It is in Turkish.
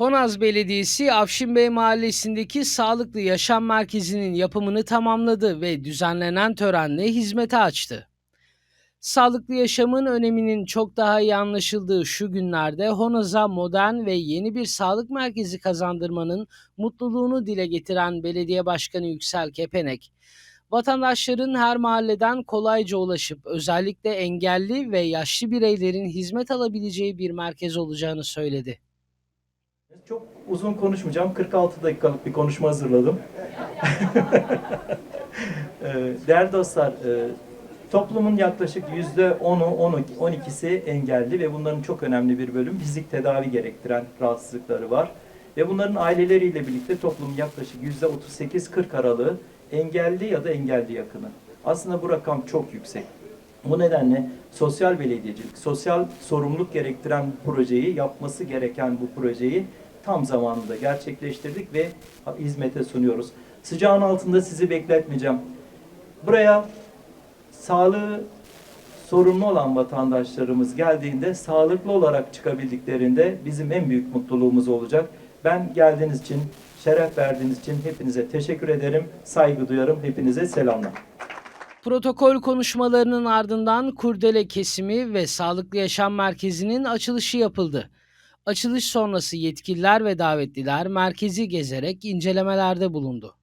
Honaz Belediyesi Afşinbey Mahallesi'ndeki Sağlıklı Yaşam Merkezi'nin yapımını tamamladı ve düzenlenen törenle hizmete açtı. Sağlıklı yaşamın öneminin çok daha iyi anlaşıldığı şu günlerde Honaz'a modern ve yeni bir sağlık merkezi kazandırmanın mutluluğunu dile getiren Belediye Başkanı Yüksel Kepenek, vatandaşların her mahalleden kolayca ulaşıp özellikle engelli ve yaşlı bireylerin hizmet alabileceği bir merkez olacağını söyledi. Çok uzun konuşmayacağım. 46 dakikalık bir konuşma hazırladım. Ee, Değerli dostlar, e, toplumun yaklaşık %10'u, 12'si engelli ve bunların çok önemli bir bölüm fizik tedavi gerektiren rahatsızlıkları var. Ve bunların aileleriyle birlikte toplumun yaklaşık %38-40 aralığı engelli ya da engelli yakını. Aslında bu rakam çok yüksek. Bu nedenle sosyal belediyecilik, sosyal sorumluluk gerektiren projeyi, yapması gereken bu projeyi tam zamanında gerçekleştirdik ve hizmete sunuyoruz. Sıcağın altında sizi bekletmeyeceğim. Buraya sağlığı sorumlu olan vatandaşlarımız geldiğinde sağlıklı olarak çıkabildiklerinde bizim en büyük mutluluğumuz olacak. Ben geldiğiniz için, şeref verdiğiniz için hepinize teşekkür ederim, saygı duyarım, hepinize selamlar. Protokol konuşmalarının ardından kurdele kesimi ve Sağlıklı Yaşam Merkezi'nin açılışı yapıldı. Açılış sonrası yetkililer ve davetliler merkezi gezerek incelemelerde bulundu.